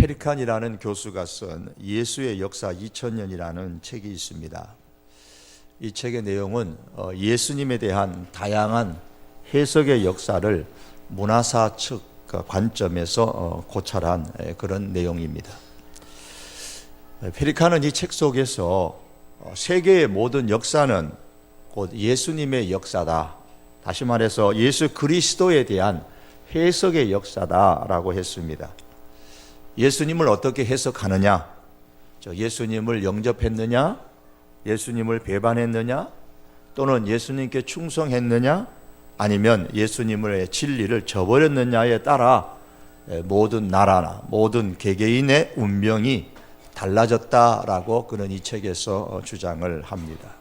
페리칸이라는 교수가 쓴 예수의 역사 2000년이라는 책이 있습니다. 이 책의 내용은 어, 예수님에 대한 다양한 해석의 역사를 문화사 측 관점에서 어, 고찰한 그런 내용입니다. 페리칸은 이 책 속에서 어, 세계의 모든 역사는 곧 예수님의 역사다. 다시 말해서 예수 그리스도에 대한 해석의 역사다라고 했습니다. 예수님을 어떻게 해석하느냐? 저 예수님을 영접했느냐? 예수님을 배반했느냐? 또는 예수님께 충성했느냐? 아니면 예수님의 진리를 저버렸느냐에 따라 모든 나라나 모든 개개인의 운명이 달라졌다라고 그는 이 책에서 주장을 합니다.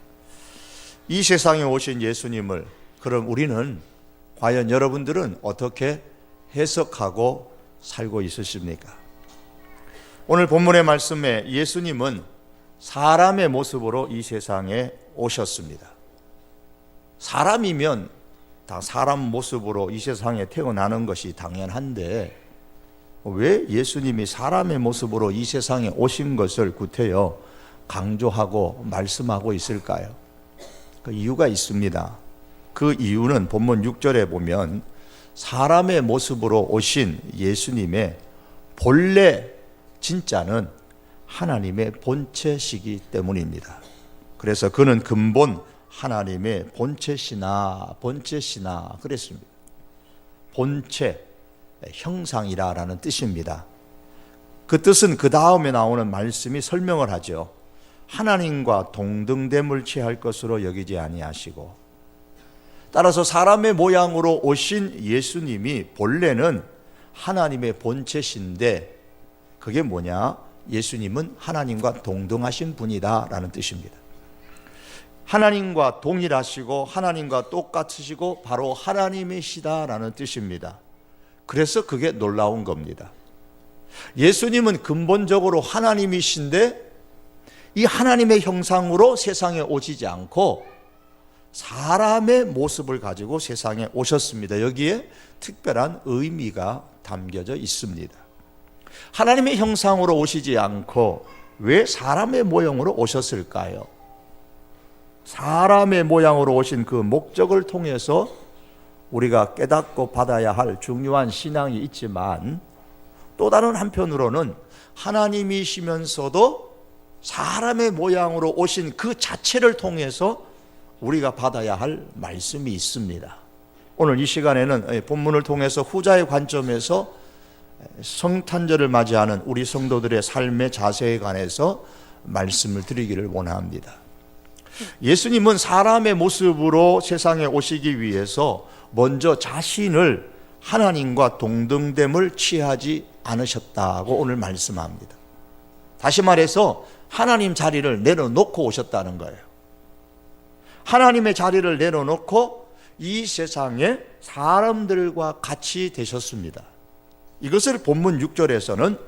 이 세상에 오신 예수님을 그럼 우리는 과연 여러분들은 어떻게 해석하고 살고 있으십니까? 오늘 본문의 말씀에 예수님은 사람의 모습으로 이 세상에 오셨습니다. 사람이면 다 사람 모습으로 이 세상에 태어나는 것이 당연한데 왜 예수님이 사람의 모습으로 이 세상에 오신 것을 구태여 강조하고 말씀하고 있을까요? 그 이유가 있습니다. 그 이유는 본문 6절에 보면 사람의 모습으로 오신 예수님의 본래 진짜는 하나님의 본체시기 때문입니다. 그래서 그는 근본 하나님의 본체시나 본체시나 그랬습니다. 본체 형상이라라는 뜻입니다. 그 뜻은 그 다음에 나오는 말씀이 설명을 하죠. 하나님과 동등됨을 취할 것으로 여기지 아니하시고 따라서 사람의 모양으로 오신 예수님이 본래는 하나님의 본체신데 그게 뭐냐? 예수님은 하나님과 동등하신 분이다라는 뜻입니다. 하나님과 동일하시고 하나님과 똑같으시고 바로 하나님이시다라는 뜻입니다. 그래서 그게 놀라운 겁니다. 예수님은 근본적으로 하나님이신데 이 하나님의 형상으로 세상에 오시지 않고 사람의 모습을 가지고 세상에 오셨습니다. 여기에 특별한 의미가 담겨져 있습니다. 하나님의 형상으로 오시지 않고 왜 사람의 모형으로 오셨을까요? 사람의 모양으로 오신 그 목적을 통해서 우리가 깨닫고 받아야 할 중요한 신앙이 있지만 또 다른 한편으로는 하나님이시면서도 사람의 모양으로 오신 그 자체를 통해서 우리가 받아야 할 말씀이 있습니다. 오늘 이 시간에는 본문을 통해서 후자의 관점에서 성탄절을 맞이하는 우리 성도들의 삶의 자세에 관해서 말씀을 드리기를 원합니다. 예수님은 사람의 모습으로 세상에 오시기 위해서 먼저 자신을 하나님과 동등됨을 취하지 않으셨다고 오늘 말씀합니다. 다시 말해서 하나님 자리를 내려놓고 오셨다는 거예요. 하나님의 자리를 내려놓고 이 세상에 사람들과 같이 되셨습니다. 이것을 본문 6절에서는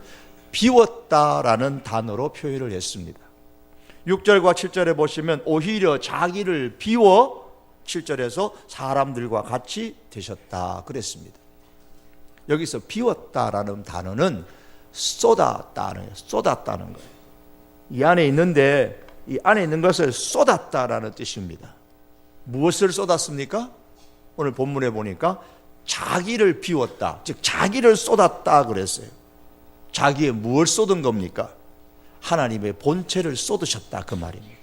비웠다라는 단어로 표현을 했습니다. 6절과 7절에 보시면 오히려 자기를 비워 7절에서 사람들과 같이 되셨다 그랬습니다. 여기서 비웠다라는 단어는 쏟았다는 쏟았다는 거예요. 이 안에 있는데 이 안에 있는 것을 쏟았다라는 뜻입니다. 무엇을 쏟았습니까? 오늘 본문에 보니까 자기를 비웠다. 즉 자기를 쏟았다 그랬어요. 자기의 무엇을 쏟은 겁니까? 하나님의 본체를 쏟으셨다 그 말입니다.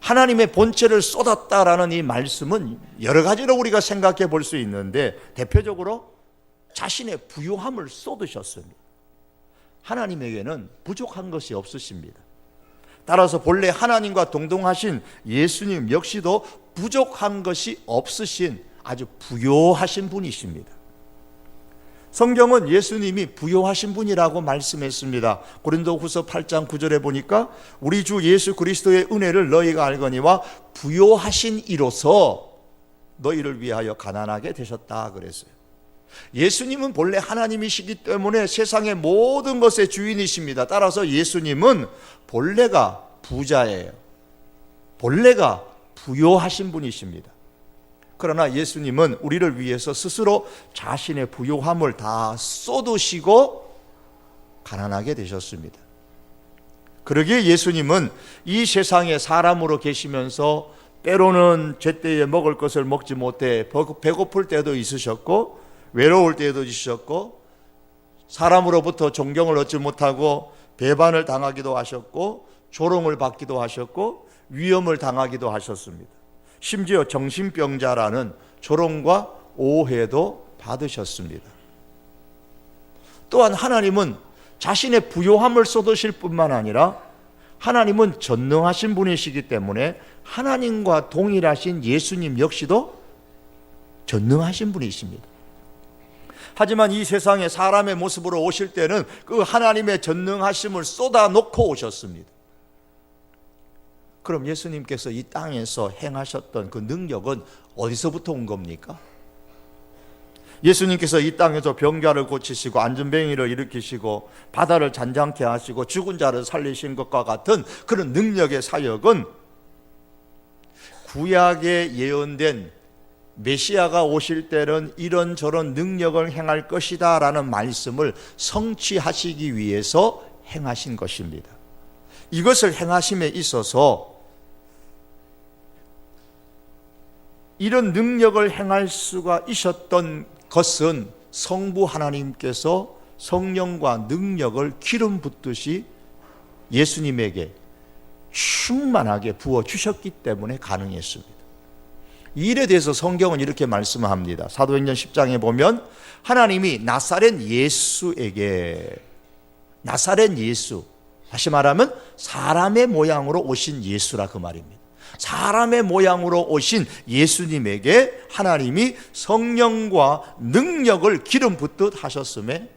하나님의 본체를 쏟았다라는 이 말씀은 여러 가지로 우리가 생각해 볼 수 있는데 대표적으로 자신의 부요함을 쏟으셨습니다. 하나님에게는 부족한 것이 없으십니다. 따라서 본래 하나님과 동등하신 예수님 역시도 부족한 것이 없으신 아주 부요하신 분이십니다. 성경은 예수님이 부요하신 분이라고 말씀했습니다. 고린도후서 8장 9절에 보니까 우리 주 예수 그리스도의 은혜를 너희가 알거니와 부요하신 이로서 너희를 위하여 가난하게 되셨다 그랬어요. 예수님은 본래 하나님이시기 때문에 세상의 모든 것의 주인이십니다. 따라서 예수님은 본래가 부자예요. 본래가 부요하신 분이십니다. 그러나 예수님은 우리를 위해서 스스로 자신의 부요함을 다 쏟으시고 가난하게 되셨습니다. 그러기에 예수님은 이 세상에 사람으로 계시면서 때로는 제때에 먹을 것을 먹지 못해 배고플 때도 있으셨고 외로울 때도 있으셨고 사람으로부터 존경을 얻지 못하고 배반을 당하기도 하셨고 조롱을 받기도 하셨고 위험을 당하기도 하셨습니다. 심지어 정신병자라는 조롱과 오해도 받으셨습니다. 또한 하나님은 자신의 부요함을 쏟으실 뿐만 아니라 하나님은 전능하신 분이시기 때문에 하나님과 동일하신 예수님 역시도 전능하신 분이십니다. 하지만 이 세상에 사람의 모습으로 오실 때는 그 하나님의 전능하심을 쏟아놓고 오셨습니다. 그럼 예수님께서 이 땅에서 행하셨던 그 능력은 어디서부터 온 겁니까? 예수님께서 이 땅에서 병자를 고치시고 안전뱅이를 일으키시고 바다를 잔잔케 하시고 죽은 자를 살리신 것과 같은 그런 능력의 사역은 구약에 예언된 메시아가 오실 때는 이런저런 능력을 행할 것이다 라는 말씀을 성취하시기 위해서 행하신 것입니다. 이것을 행하심에 있어서 이런 능력을 행할 수가 있었던 것은 성부 하나님께서 성령과 능력을 기름 붓듯이 예수님에게 충만하게 부어 주셨기 때문에 가능했습니다. 이 일에 대해서 성경은 이렇게 말씀합니다. 사도행전 10장에 보면 하나님이 나사렛 예수에게 나사렛 예수 다시 말하면 사람의 모양으로 오신 예수라 그 말입니다. 사람의 모양으로 오신 예수님에게 하나님이 성령과 능력을 기름 붓듯 하셨음에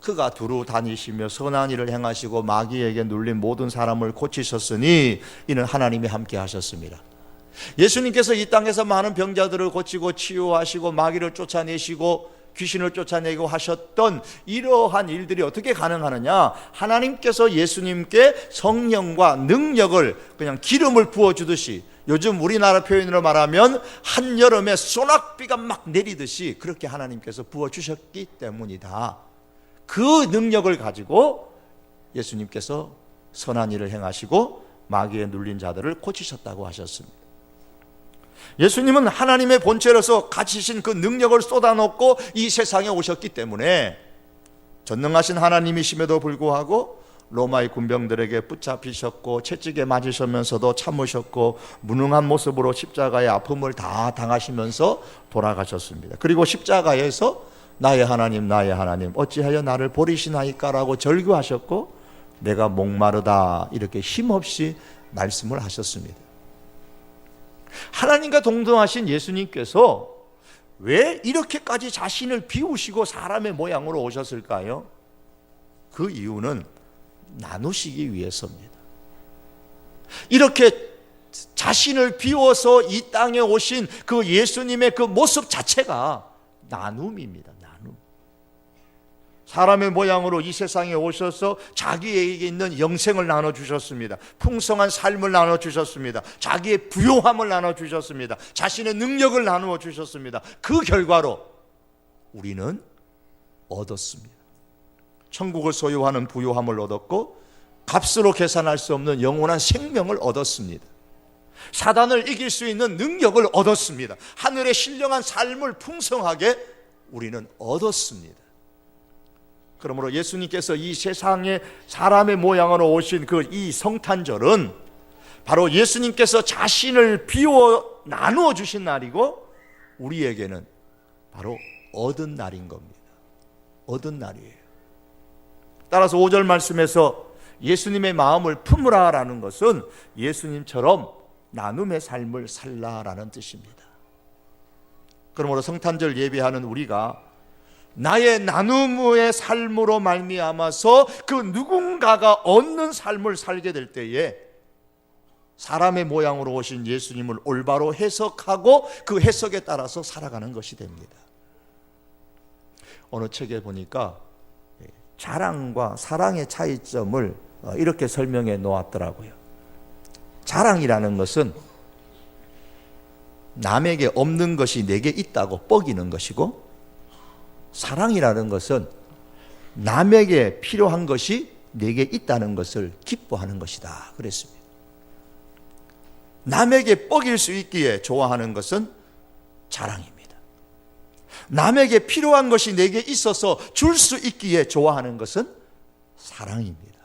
그가 두루 다니시며 선한 일을 행하시고 마귀에게 눌린 모든 사람을 고치셨으니 이는 하나님이 함께 하셨습니다. 예수님께서 이 땅에서 많은 병자들을 고치고 치유하시고 마귀를 쫓아내시고 귀신을 쫓아내고 하셨던 이러한 일들이 어떻게 가능하느냐? 하나님께서 예수님께 성령과 능력을 그냥 기름을 부어 주듯이 요즘 우리나라 표현으로 말하면 한여름에 소낙비가 막 내리듯이 그렇게 하나님께서 부어 주셨기 때문이다. 그 능력을 가지고 예수님께서 선한 일을 행하시고 마귀에 눌린 자들을 고치셨다고 하셨습니다. 예수님은 하나님의 본체로서 가지신 그 능력을 쏟아놓고 이 세상에 오셨기 때문에 전능하신 하나님이심에도 불구하고 로마의 군병들에게 붙잡히셨고 채찍에 맞으시면서도 참으셨고 무능한 모습으로 십자가의 아픔을 다 당하시면서 돌아가셨습니다. 그리고 십자가에서 나의 하나님 나의 하나님 어찌하여 나를 버리시나이까라고 절규하셨고 내가 목마르다 이렇게 힘없이 말씀을 하셨습니다. 하나님과 동등하신 예수님께서 왜 이렇게까지 자신을 비우시고 사람의 모양으로 오셨을까요? 그 이유는 나누시기 위해서입니다. 이렇게 자신을 비워서 이 땅에 오신 그 예수님의 그 모습 자체가 나눔입니다. 사람의 모양으로 이 세상에 오셔서 자기에게 있는 영생을 나눠 주셨습니다. 풍성한 삶을 나눠 주셨습니다. 자기의 부요함을 나눠 주셨습니다. 자신의 능력을 나누어 주셨습니다. 그 결과로 우리는 얻었습니다. 천국을 소유하는 부요함을 얻었고 값으로 계산할 수 없는 영원한 생명을 얻었습니다. 사단을 이길 수 있는 능력을 얻었습니다. 하늘의 신령한 삶을 풍성하게 우리는 얻었습니다. 그러므로 예수님께서 이 세상에 사람의 모양으로 오신 그 이 성탄절은 바로 예수님께서 자신을 비워 나누어 주신 날이고 우리에게는 바로 얻은 날인 겁니다. 얻은 날이에요. 따라서 5절 말씀에서 예수님의 마음을 품으라라는 것은 예수님처럼 나눔의 삶을 살라라는 뜻입니다. 그러므로 성탄절 예배하는 우리가 나의 나눔의 삶으로 말미암아서 그 누군가가 얻는 삶을 살게 될 때에 사람의 모양으로 오신 예수님을 올바로 해석하고 그 해석에 따라서 살아가는 것이 됩니다. 어느 책에 보니까 자랑과 사랑의 차이점을 어, 이렇게 설명해 놓았더라고요. 자랑이라는 것은 남에게 없는 것이 내게 있다고 뻐기는 것이고 사랑이라는 것은 남에게 필요한 것이 내게 있다는 것을 기뻐하는 것이다. 그랬습니다. 남에게 뻑일 수 있기에 좋아하는 것은 자랑입니다. 남에게 필요한 것이 내게 있어서 줄 수 있기에 좋아하는 것은 사랑입니다.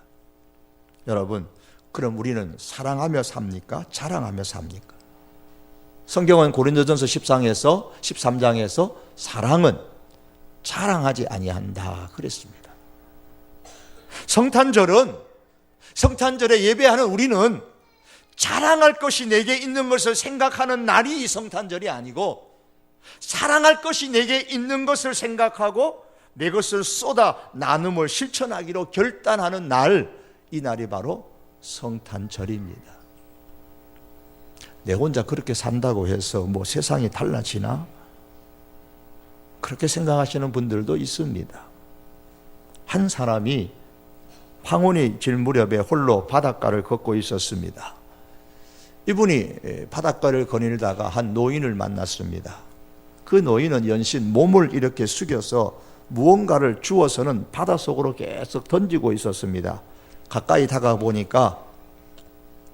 여러분, 그럼 우리는 사랑하며 삽니까? 자랑하며 삽니까? 성경은 고린도전서 13장에서 13장에서 사랑은 자랑하지 아니한다 그랬습니다. 성탄절은 성탄절에 예배하는 우리는 자랑할 것이 내게 있는 것을 생각하는 날이 이 성탄절이 아니고 사랑할 것이 내게 있는 것을 생각하고 내 것을 쏟아 나눔을 실천하기로 결단하는 날, 이 날이 바로 성탄절입니다. 내 혼자 그렇게 산다고 해서 뭐 세상이 달라지나? 그렇게 생각하시는 분들도 있습니다. 한 사람이 황혼이 질 무렵에 홀로 바닷가를 걷고 있었습니다. 이분이 바닷가를 거닐다가 한 노인을 만났습니다. 그 노인은 연신 몸을 이렇게 숙여서 무언가를 주워서는 바닷속으로 계속 던지고 있었습니다. 가까이 다가 보니까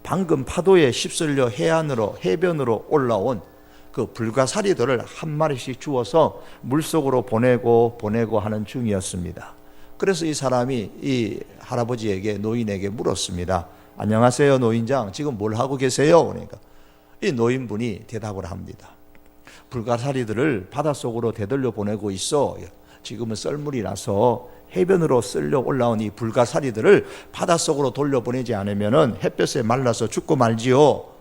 방금 파도에 휩쓸려 해안으로 해변으로 올라온 그 불가사리들을 한 마리씩 주워서 물속으로 보내고 보내고 하는 중이었습니다. 그래서 이 사람이 이 할아버지에게 노인에게 물었습니다. 안녕하세요 노인장 지금 뭘 하고 계세요? 그러니까 이 노인분이 대답을 합니다. 불가사리들을 바닷속으로 되돌려 보내고 있어. 지금은 썰물이 나서 해변으로 쓸려 올라온 이 불가사리들을 바닷속으로 돌려보내지 않으면 햇볕에 말라서 죽고 말지요.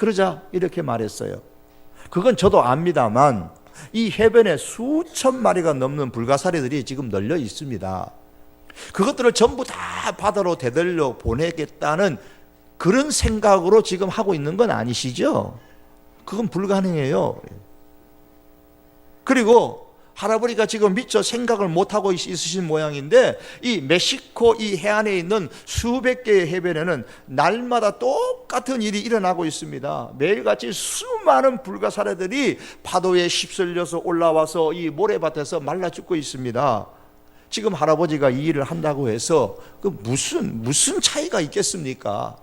그러자 이렇게 말했어요. 그건 저도 압니다만 이 해변에 수천 마리가 넘는 불가사리들이 지금 널려 있습니다. 그것들을 전부 다 바다로 되돌려 보내겠다는 그런 생각으로 지금 하고 있는 건 아니시죠? 그건 불가능해요. 그리고 할아버지가 지금 미처 생각을 못하고 있으신 모양인데 이 멕시코 이 해안에 있는 수백 개의 해변에는 날마다 똑같은 일이 일어나고 있습니다. 매일같이 수많은 불가사리들이 파도에 휩쓸려서 올라와서 이 모래밭에서 말라 죽고 있습니다. 지금 할아버지가 이 일을 한다고 해서 그 무슨 무슨 차이가 있겠습니까?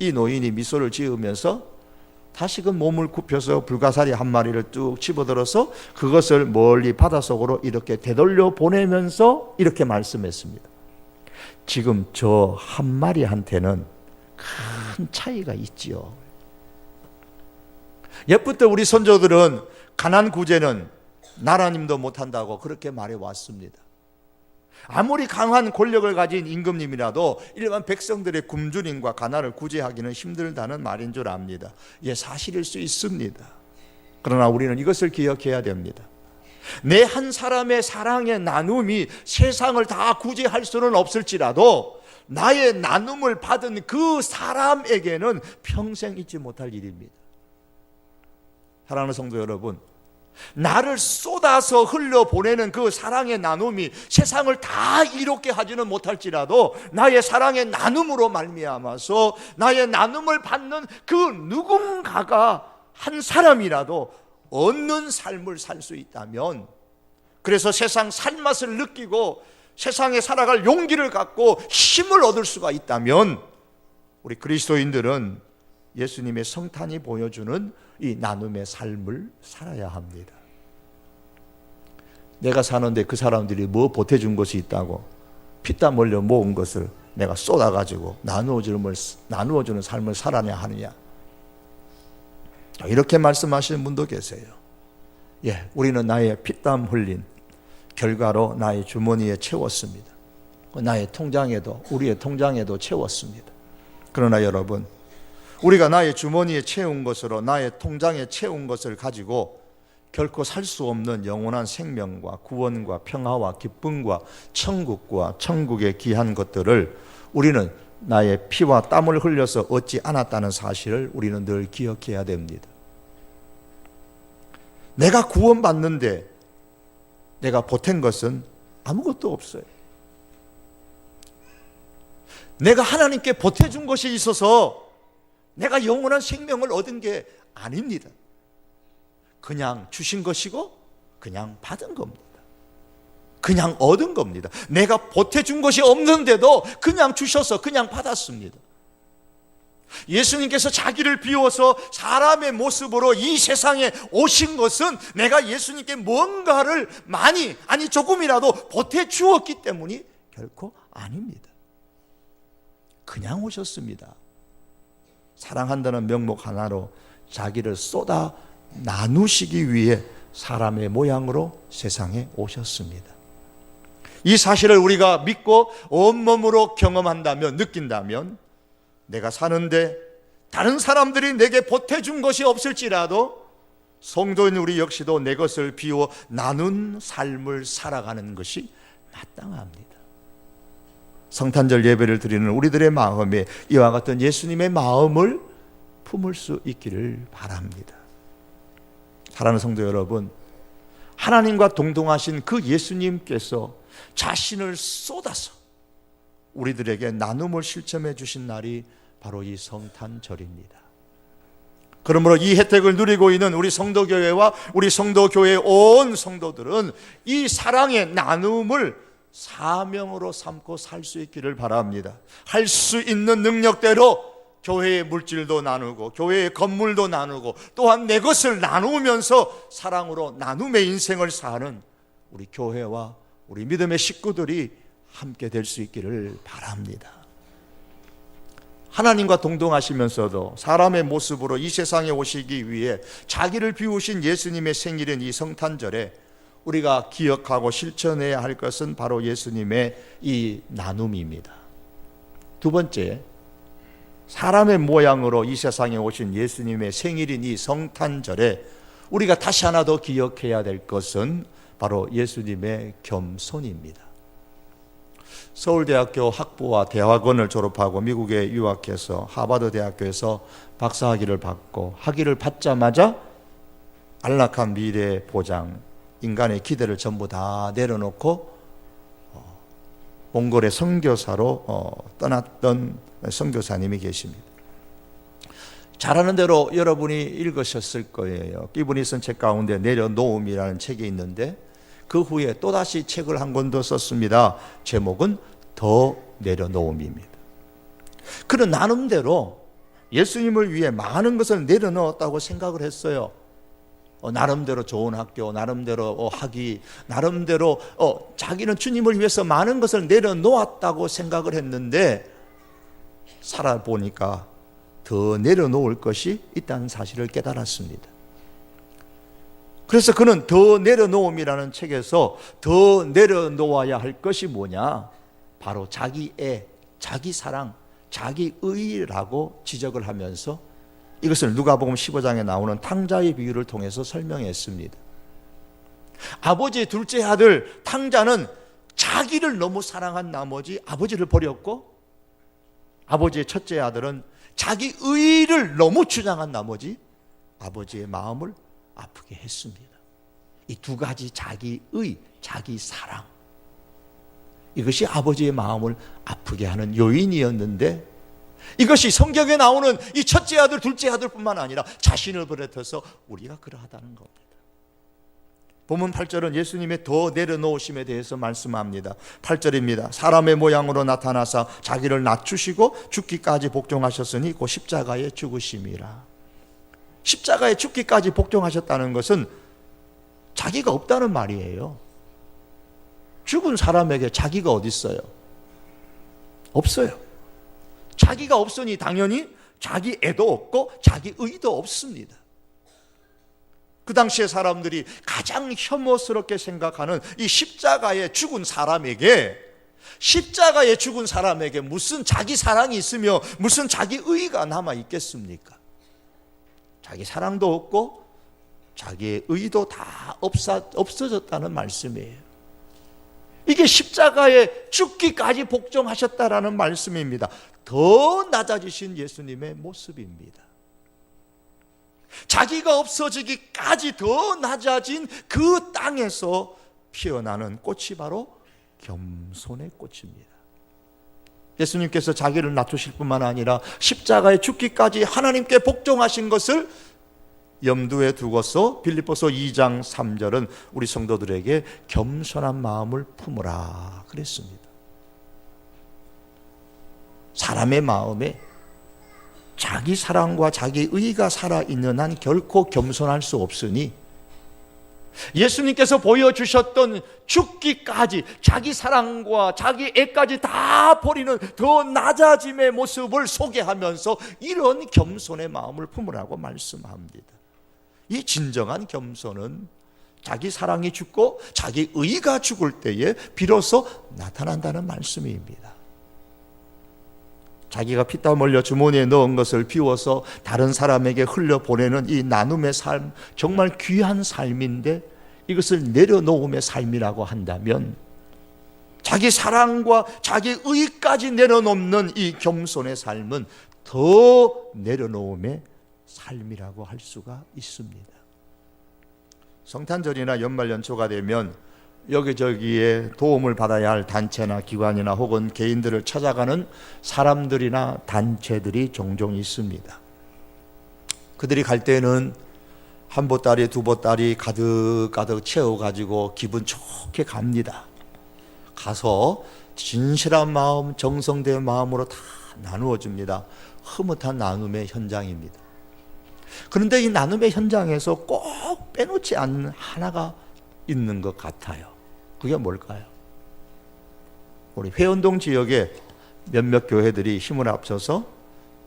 이 노인이 미소를 지으면서 다시금 몸을 굽혀서 불가사리 한 마리를 뚝 집어들어서 그것을 멀리 바닷속으로 이렇게 되돌려 보내면서 이렇게 말씀했습니다. 지금 저 한 마리한테는 큰 차이가 있지요. 옛부터 우리 선조들은 가난 구제는 나라님도 못한다고 그렇게 말해 왔습니다. 아무리 강한 권력을 가진 임금님이라도 일반 백성들의 굶주림과 가난을 구제하기는 힘들다는 말인 줄 압니다. 예, 사실일 수 있습니다. 그러나 우리는 이것을 기억해야 됩니다. 내 한 사람의 사랑의 나눔이 세상을 다 구제할 수는 없을지라도 나의 나눔을 받은 그 사람에게는 평생 잊지 못할 일입니다. 사랑하는 성도 여러분, 나를 쏟아서 흘려 보내는 그 사랑의 나눔이 세상을 다 이롭게 하지는 못할지라도 나의 사랑의 나눔으로 말미암아서 나의 나눔을 받는 그 누군가가 한 사람이라도 얻는 삶을 살 수 있다면 그래서 세상 살맛을 느끼고 세상에 살아갈 용기를 갖고 힘을 얻을 수가 있다면 우리 그리스도인들은 예수님의 성탄이 보여주는 이 나눔의 삶을 살아야 합니다. 내가 사는데 그 사람들이 뭐 보태준 것이 있다고 피땀 흘려 모은 것을 내가 쏟아가지고 나누어주는, 나누어주는 삶을 살아야 하느냐. 이렇게 말씀하시는 분도 계세요. 예, 우리는 나의 피땀 흘린 결과로 나의 주머니에 채웠습니다. 나의 통장에도, 우리의 통장에도 채웠습니다. 그러나 여러분, 우리가 나의 주머니에 채운 것으로 나의 통장에 채운 것을 가지고 결코 살 수 없는 영원한 생명과 구원과 평화와 기쁨과 천국과 천국의 귀한 것들을 우리는 나의 피와 땀을 흘려서 얻지 않았다는 사실을 우리는 늘 기억해야 됩니다. 내가 구원받는데 내가 보탠 것은 아무것도 없어요. 내가 하나님께 보태준 것이 있어서 내가 영원한 생명을 얻은 게 아닙니다. 그냥 주신 것이고 그냥 받은 겁니다. 그냥 얻은 겁니다. 내가 보태준 것이 없는데도 그냥 주셔서 그냥 받았습니다. 예수님께서 자기를 비워서 사람의 모습으로 이 세상에 오신 것은 내가 예수님께 뭔가를 많이, 아니 조금이라도 보태주었기 때문이 결코 아닙니다. 그냥 오셨습니다. 사랑한다는 명목 하나로 자기를 쏟아 나누시기 위해 사람의 모양으로 세상에 오셨습니다. 이 사실을 우리가 믿고 온몸으로 경험한다면, 느낀다면, 내가 사는데 다른 사람들이 내게 보태준 것이 없을지라도 성도인 우리 역시도 내 것을 비워 나눈 삶을 살아가는 것이 마땅합니다. 성탄절 예배를 드리는 우리들의 마음에 이와 같은 예수님의 마음을 품을 수 있기를 바랍니다. 사랑하는 성도 여러분, 하나님과 동동하신 그 예수님께서 자신을 쏟아서 우리들에게 나눔을 실천해 주신 날이 바로 이 성탄절입니다. 그러므로 이 혜택을 누리고 있는 우리 성도교회와 우리 성도교회 온 성도들은 이 사랑의 나눔을 사명으로 삼고 살 수 있기를 바랍니다. 할 수 있는 능력대로 교회의 물질도 나누고 교회의 건물도 나누고 또한 내 것을 나누면서 사랑으로 나눔의 인생을 사는 우리 교회와 우리 믿음의 식구들이 함께 될 수 있기를 바랍니다. 하나님과 동동하시면서도 사람의 모습으로 이 세상에 오시기 위해 자기를 비우신 예수님의 생일인 이 성탄절에 우리가 기억하고 실천해야 할 것은 바로 예수님의 이 나눔입니다. 두 번째, 사람의 모양으로 이 세상에 오신 예수님의 생일인 이 성탄절에 우리가 다시 하나 더 기억해야 될 것은 바로 예수님의 겸손입니다. 서울대학교 학부와 대학원을 졸업하고 미국에 유학해서 하버드 대학교에서 박사학위를 받고 학위를 받자마자 안락한 미래 보장, 인간의 기대를 전부 다 내려놓고 어, 몽골의 선교사로 어, 떠났던 선교사님이 계십니다. 잘하는 대로 여러분이 읽으셨을 거예요. 이분이 쓴 책 가운데 내려놓음이라는 책이 있는데 그 후에 또다시 책을 한 권 더 썼습니다. 제목은 더 내려놓음입니다. 그는 나름대로 예수님을 위해 많은 것을 내려놓았다고 생각을 했어요. 어, 나름대로 좋은 학교, 나름대로 어, 학위, 나름대로 어, 자기는 주님을 위해서 많은 것을 내려놓았다고 생각을 했는데 살아보니까 더 내려놓을 것이 있다는 사실을 깨달았습니다. 그래서 그는 더 내려놓음이라는 책에서 더 내려놓아야 할 것이 뭐냐? 바로 자기 애, 자기 사랑, 자기 의라고 지적을 하면서 이것을 누가복음 15장에 나오는 탕자의 비유를 통해서 설명했습니다. 아버지의 둘째 아들 탕자는 자기를 너무 사랑한 나머지 아버지를 버렸고 아버지의 첫째 아들은 자기 의를 너무 주장한 나머지 아버지의 마음을 아프게 했습니다. 이 두 가지 자기 의, 자기 사랑. 이것이 아버지의 마음을 아프게 하는 요인이었는데 이것이 성경에 나오는 이 첫째 아들, 둘째 아들뿐만 아니라 자신을 버려서 우리가 그러하다는 겁니다. 본문 8절은 예수님의 더 내려놓으심에 대해서 말씀합니다. 8절입니다. 사람의 모양으로 나타나사 자기를 낮추시고 죽기까지 복종하셨으니 그 십자가에 죽으심이라. 십자가에 죽기까지 복종하셨다는 것은 자기가 없다는 말이에요. 죽은 사람에게 자기가 어디 있어요? 없어요. 자기가 없으니 당연히 자기 애도 없고 자기 의도 없습니다. 그 당시에 사람들이 가장 혐오스럽게 생각하는 이 십자가에 죽은 사람에게 십자가에 죽은 사람에게 무슨 자기 사랑이 있으며 무슨 자기 의가 남아 있겠습니까? 자기 사랑도 없고 자기의 의도 다 없어, 없어졌다는 말씀이에요. 이게 십자가에 죽기까지 복종하셨다라는 말씀입니다. 더 낮아지신 예수님의 모습입니다. 자기가 없어지기까지 더 낮아진 그 땅에서 피어나는 꽃이 바로 겸손의 꽃입니다. 예수님께서 자기를 낮추실 뿐만 아니라 십자가에 죽기까지 하나님께 복종하신 것을 염두에 두고서 빌립보서 2장 3절은 우리 성도들에게 겸손한 마음을 품으라 그랬습니다. 사람의 마음에 자기 사랑과 자기 의가 살아 있는 한 결코 겸손할 수 없으니 예수님께서 보여주셨던 죽기까지 자기 사랑과 자기 애까지 다 버리는 더 낮아짐의 모습을 소개하면서 이런 겸손의 마음을 품으라고 말씀합니다. 이 진정한 겸손은 자기 사랑이 죽고 자기 의가 죽을 때에 비로소 나타난다는 말씀입니다. 자기가 피땀 흘려 주머니에 넣은 것을 비워서 다른 사람에게 흘려 보내는 이 나눔의 삶 정말 귀한 삶인데 이것을 내려놓음의 삶이라고 한다면 자기 사랑과 자기 의까지 내려놓는 이 겸손의 삶은 더 내려놓음의 삶이라고 할 수가 있습니다. 성탄절이나 연말 연초가 되면 여기저기에 도움을 받아야 할 단체나 기관이나 혹은 개인들을 찾아가는 사람들이나 단체들이 종종 있습니다. 그들이 갈 때는 한 보따리 두 보따리 가득가득 채워가지고 기분 좋게 갑니다. 가서 진실한 마음, 정성된 마음으로 다 나누어 줍니다. 흐뭇한 나눔의 현장입니다. 그런데 이 나눔의 현장에서 꼭 빼놓지 않는 하나가 있는 것 같아요. 그게 뭘까요? 우리 회원동 지역에 몇몇 교회들이 힘을 합쳐서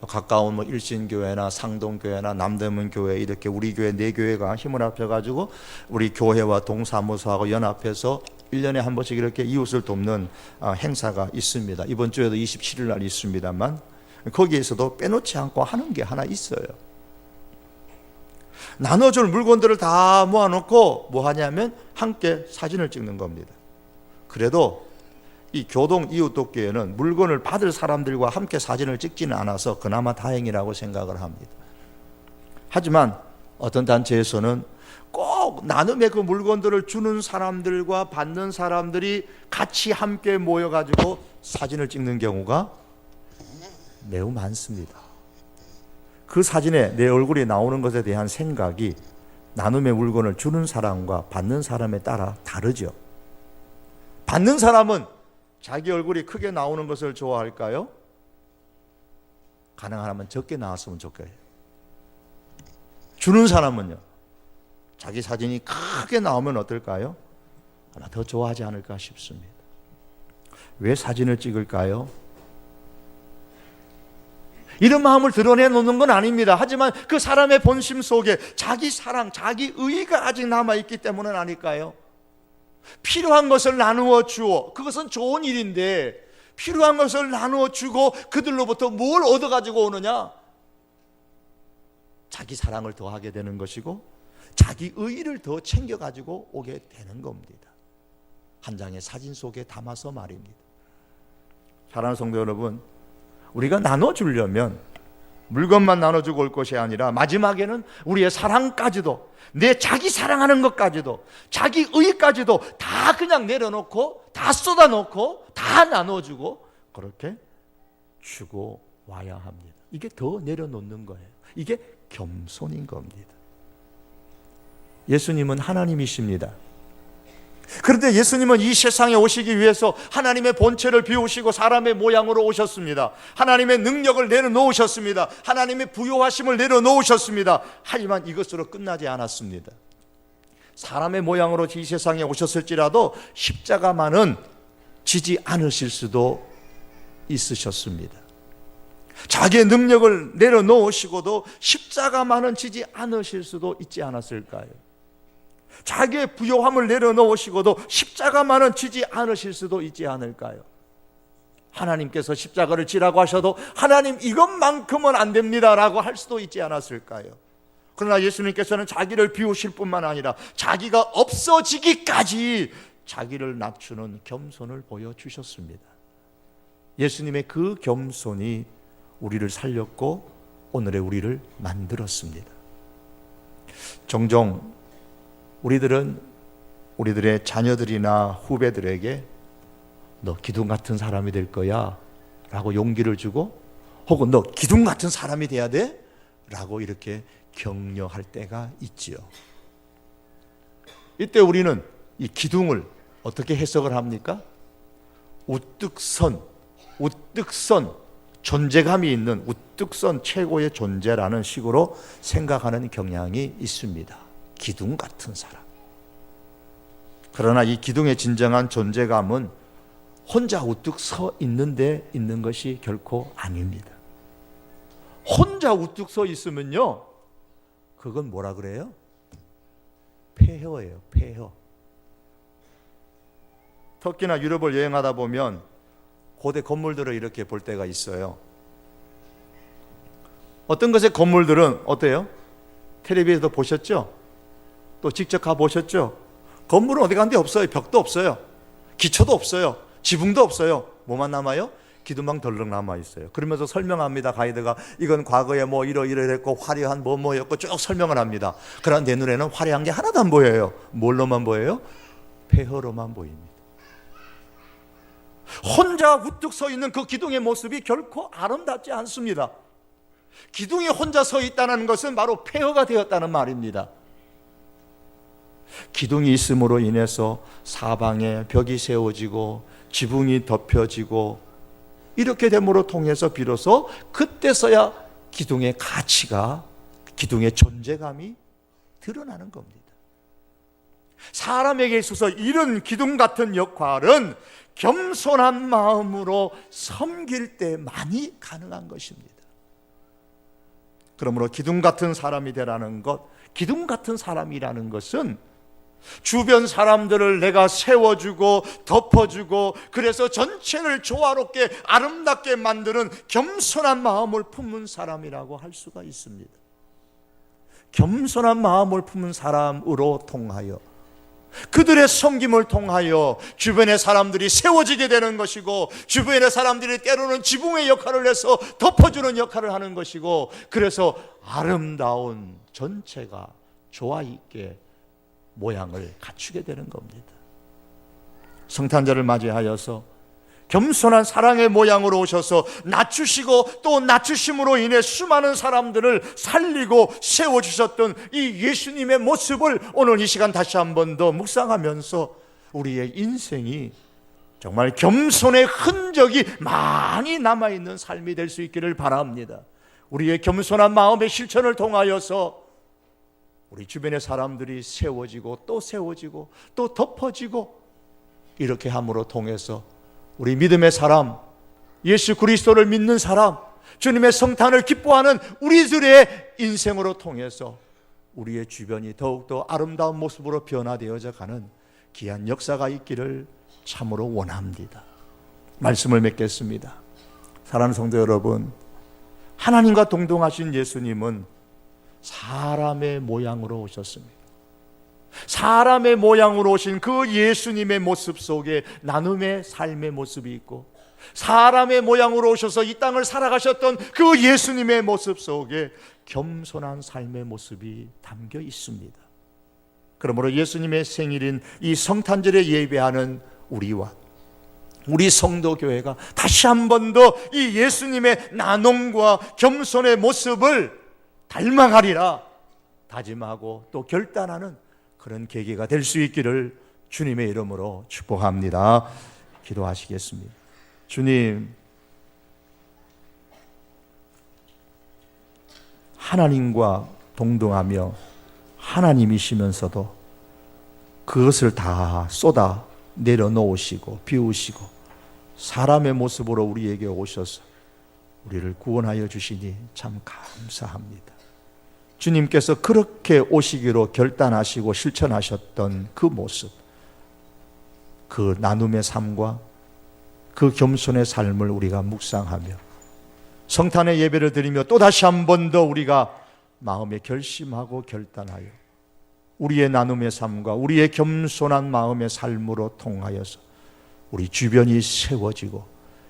가까운 뭐 일신교회나 상동교회나 남대문교회 이렇게 우리 교회 네 교회가 힘을 합쳐가지고 우리 교회와 동사무소하고 연합해서 1년에 한 번씩 이렇게 이웃을 돕는 아, 행사가 있습니다. 이번 주에도 27일 날 있습니다만 거기에서도 빼놓지 않고 하는 게 하나 있어요. 나눠줄 물건들을 다 모아놓고 뭐 하냐면 함께 사진을 찍는 겁니다. 그래도 이 교동 이웃돕기에는 물건을 받을 사람들과 함께 사진을 찍지는 않아서 그나마 다행이라고 생각을 합니다. 하지만 어떤 단체에서는 꼭 나눔의 그 물건들을 주는 사람들과 받는 사람들이 같이 함께 모여가지고 사진을 찍는 경우가 매우 많습니다. 그 사진에 내 얼굴이 나오는 것에 대한 생각이 나눔의 물건을 주는 사람과 받는 사람에 따라 다르죠. 받는 사람은 자기 얼굴이 크게 나오는 것을 좋아할까요? 가능하면 적게 나왔으면 좋겠어요. 주는 사람은요. 자기 사진이 크게 나오면 어떨까요? 아마 더 좋아하지 않을까 싶습니다. 왜 사진을 찍을까요? 이런 마음을 드러내 놓는 건 아닙니다. 하지만 그 사람의 본심 속에 자기 사랑, 자기 의가 아직 남아 있기 때문은 아닐까요? 필요한 것을 나누어 주어 그것은 좋은 일인데 필요한 것을 나누어 주고 그들로부터 뭘 얻어 가지고 오느냐? 자기 사랑을 더하게 되는 것이고 자기 의의를 더 챙겨 가지고 오게 되는 겁니다. 한 장의 사진 속에 담아서 말입니다. 사랑하는 성도 여러분, 우리가 나눠 주려면 물건만 나눠주고 올 것이 아니라 마지막에는 우리의 사랑까지도 내 자기 사랑하는 것까지도 자기 의까지도 다 그냥 내려놓고 다 쏟아놓고 다 나눠주고 그렇게 주고 와야 합니다. 이게 더 내려놓는 거예요. 이게 겸손인 겁니다. 예수님은 하나님이십니다. 그런데 예수님은 이 세상에 오시기 위해서 하나님의 본체를 비우시고 사람의 모양으로 오셨습니다. 하나님의 능력을 내려놓으셨습니다. 하나님의 부요하심을 내려놓으셨습니다. 하지만 이것으로 끝나지 않았습니다. 사람의 모양으로 이 세상에 오셨을지라도 십자가만은 지지 않으실 수도 있으셨습니다. 자기의 능력을 내려놓으시고도 십자가만은 지지 않으실 수도 있지 않았을까요? 자기의 부요함을 내려놓으시고도 십자가만은 지지 않으실 수도 있지 않을까요? 하나님께서 십자가를 지라고 하셔도 하나님 이것만큼은 안 됩니다라고 할 수도 있지 않았을까요? 그러나 예수님께서는 자기를 비우실 뿐만 아니라 자기가 없어지기까지 자기를 낮추는 겸손을 보여주셨습니다. 예수님의 그 겸손이 우리를 살렸고 오늘의 우리를 만들었습니다. 종종 우리들은 우리들의 자녀들이나 후배들에게 너 기둥 같은 사람이 될 거야 라고 용기를 주고 혹은 너 기둥 같은 사람이 돼야 돼 라고 이렇게 격려할 때가 있지요. 이때 우리는 이 기둥을 어떻게 해석을 합니까? 우뚝 선, 우뚝 선, 존재감이 있는 우뚝 선 최고의 존재라는 식으로 생각하는 경향이 있습니다. 기둥 같은 사람. 그러나 이 기둥의 진정한 존재감은 혼자 우뚝 서 있는데 있는 것이 결코 아닙니다. 혼자 우뚝 서 있으면요, 그건 뭐라 그래요? 폐허예요, 폐허. 터키나 유럽을 여행하다 보면 고대 건물들을 이렇게 볼 때가 있어요. 어떤 것의 건물들은 어때요? 텔레비에서도 보셨죠? 또 직접 가 보셨죠? 건물은 어디 간데 없어요. 벽도 없어요. 기초도 없어요. 지붕도 없어요. 뭐만 남아요? 기둥만 덜렁 남아 있어요. 그러면서 설명합니다. 가이드가 이건 과거에 뭐 이러 이러했고 화려한 뭐 뭐였고 쭉 설명을 합니다. 그러나 내 눈에는 화려한 게 하나도 안 보여요. 뭘로만 보여요? 폐허로만 보입니다. 혼자 우뚝 서 있는 그 기둥의 모습이 결코 아름답지 않습니다. 기둥이 혼자 서 있다는 것은 바로 폐허가 되었다는 말입니다. 기둥이 있음으로 인해서 사방에 벽이 세워지고 지붕이 덮여지고 이렇게 됨으로 통해서 비로소 그때서야 기둥의 가치가 기둥의 존재감이 드러나는 겁니다. 사람에게 있어서 이런 기둥 같은 역할은 겸손한 마음으로 섬길 때만이 가능한 것입니다. 그러므로 기둥 같은 사람이 되라는 것, 기둥 같은 사람이라는 것은 주변 사람들을 내가 세워주고 덮어주고 그래서 전체를 조화롭게 아름답게 만드는 겸손한 마음을 품은 사람이라고 할 수가 있습니다. 겸손한 마음을 품은 사람으로 통하여 그들의 섬김을 통하여 주변의 사람들이 세워지게 되는 것이고 주변의 사람들이 때로는 지붕의 역할을 해서 덮어주는 역할을 하는 것이고 그래서 아름다운 전체가 조화 있게 모양을 갖추게 되는 겁니다. 성탄절을 맞이하여서 겸손한 사랑의 모양으로 오셔서 낮추시고 또 낮추심으로 인해 수많은 사람들을 살리고 세워주셨던 이 예수님의 모습을 오늘 이 시간 다시 한 번 더 묵상하면서 우리의 인생이 정말 겸손의 흔적이 많이 남아있는 삶이 될 수 있기를 바랍니다. 우리의 겸손한 마음의 실천을 통하여서 우리 주변의 사람들이 세워지고 또 세워지고 또 덮어지고 이렇게 함으로 통해서 우리 믿음의 사람, 예수 그리스도를 믿는 사람, 주님의 성탄을 기뻐하는 우리들의 인생으로 통해서 우리의 주변이 더욱더 아름다운 모습으로 변화되어져 가는 귀한 역사가 있기를 참으로 원합니다. 말씀을 맺겠습니다. 사랑하는 성도 여러분, 하나님과 동동하신 예수님은 사람의 모양으로 오셨습니다. 사람의 모양으로 오신 그 예수님의 모습 속에 나눔의 삶의 모습이 있고 사람의 모양으로 오셔서 이 땅을 살아가셨던 그 예수님의 모습 속에 겸손한 삶의 모습이 담겨 있습니다. 그러므로 예수님의 생일인 이 성탄절에 예배하는 우리와 우리 성도 교회가 다시 한 번 더 이 예수님의 나눔과 겸손의 모습을 닮아가리라 다짐하고 또 결단하는 그런 계기가 될 수 있기를 주님의 이름으로 축복합니다. 기도하시겠습니다. 주님, 하나님과 동동하며 하나님이시면서도 그것을 다 쏟아 내려놓으시고 비우시고 사람의 모습으로 우리에게 오셔서 우리를 구원하여 주시니 참 감사합니다. 주님께서 그렇게 오시기로 결단하시고 실천하셨던 그 모습, 그 나눔의 삶과 그 겸손의 삶을 우리가 묵상하며 성탄의 예배를 드리며 또 다시 한 번 더 우리가 마음에 결심하고 결단하여 우리의 나눔의 삶과 우리의 겸손한 마음의 삶으로 통하여서 우리 주변이 세워지고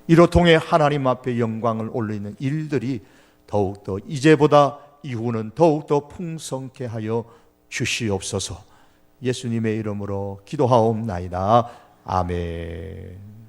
이로 통해 하나님 앞에 영광을 올리는 일들이 더욱더 이제보다 이후는 더욱더 풍성케 하여 주시옵소서 예수님의 이름으로 기도하옵나이다. 아멘.